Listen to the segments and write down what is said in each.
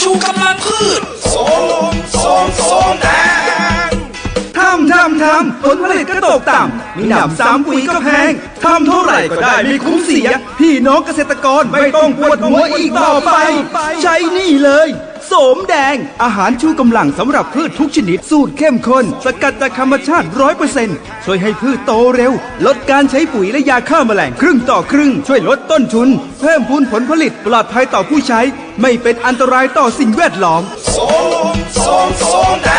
ชูกำลังพืชโสมโสมโสมแดงทำทำทำผลผลิตก็ตกต่ำมีหนำซ้ำปุ๋ยก็แพงทำเท่าไหร่ก็ได้ไม่คุ้มเสีย พี่น้องเกษตรกรไม่ต้องปวดหัวอีกต่อไป ใช้นี่เลย โสมแดง อาหารชูกำลังสำหรับพืชทุกชนิด สูตรเข้มข้น สกัดจากธรรมชาติร้อยเปอร์เซ็นต์ช่วยให้พืชโตเร็ว ลดการใช้ปุ๋ยและยาฆ่าแมลงครึ่งต่อครึ่ง ช่วยลดต้นทุน เพิ่มพูนผลผลิตปลอดภัยต่อผู้ใช้ ไม่เป็นอันตรายต่อสิ่งแวดล้อมโสมโสมโสมแด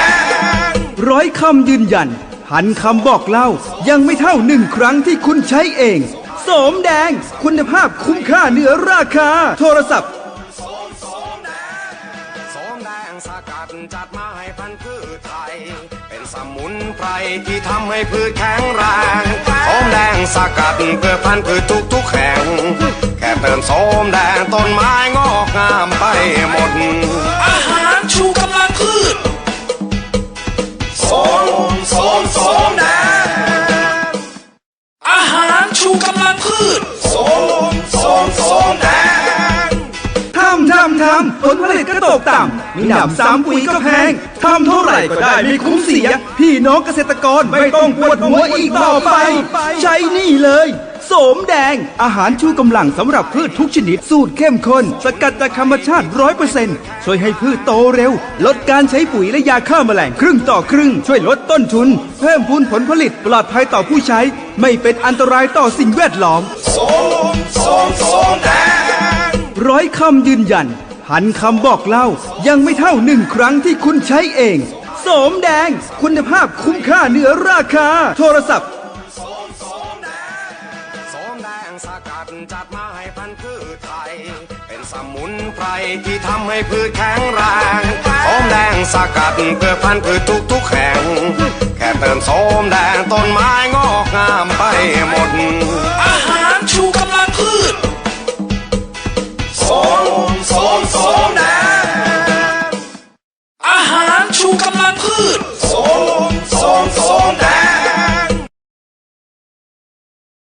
งร้อยคำยืนยันพันคำบอกเล่ายังไม่เท่าหนึ่งครั้งที่คุณใช้เองสมแดง คุณภาพคุ้มค่าเหนือราคา โทรศัพท์ สมแดงสกัดจัดมาให้พันธุ์พืชไทย เป็นสมุนไพรที่ทำให้พืชแข็งแรงโสมแดงสกัดเพื่อพันธุ์พืชทุกทุกๆแห่ง แค่เติมโสมแดงต้นไม้งอกงามไปหมด อาหารชูกำลังพืชโสมโสมโสมแดง อาหารชูกำลังพืช ก็ตกต่ำมีหนำซ้ำปุ๋ยก็แพงทำเท่าไหร่ก็ได้ไม่คุ้มเสีย พี่น้องเกษตรกรไม่ต้องปวดหัวอีกต่อไป ใช้นี่เลยโสมแดง อาหารชูกำลังสำหรับพืชทุกชนิด สูตรเข้มข้น สกัดจากธรรมชาติร้อยเปอร์เซ็นต์ช่วยให้พืชโตเร็ว ลดการใช้ปุ๋ยและยาฆ่าแมลงครึ่งต่อครึ่ง ช่วยลดต้นทุน เพิ่มพูนผลผลิตปลอดภัยต่อผู้ใช้ ไม่เป็นอันตรายต่อสิ่งแวดล้อมโสมโสมโสมแดงร้อยคำยืนยัน พันคำบอกเล่ายังไม่เท่าหนึ่งครั้งที่คุณใช้เอง สมแดงคุณภาพคุ้มค่าเหนือราคา โทรศัพท์สมแดงสกัดจัดมาให้พันธุ์พืชไทย เป็นสมุนไพรที่ทำให้พืชแข็งแรงสมแดงสกัดเพื่อพันธุ์พืชทุกทุกแห่ง แค่เติมสมแดงต้นไม้งอกงามไปหมด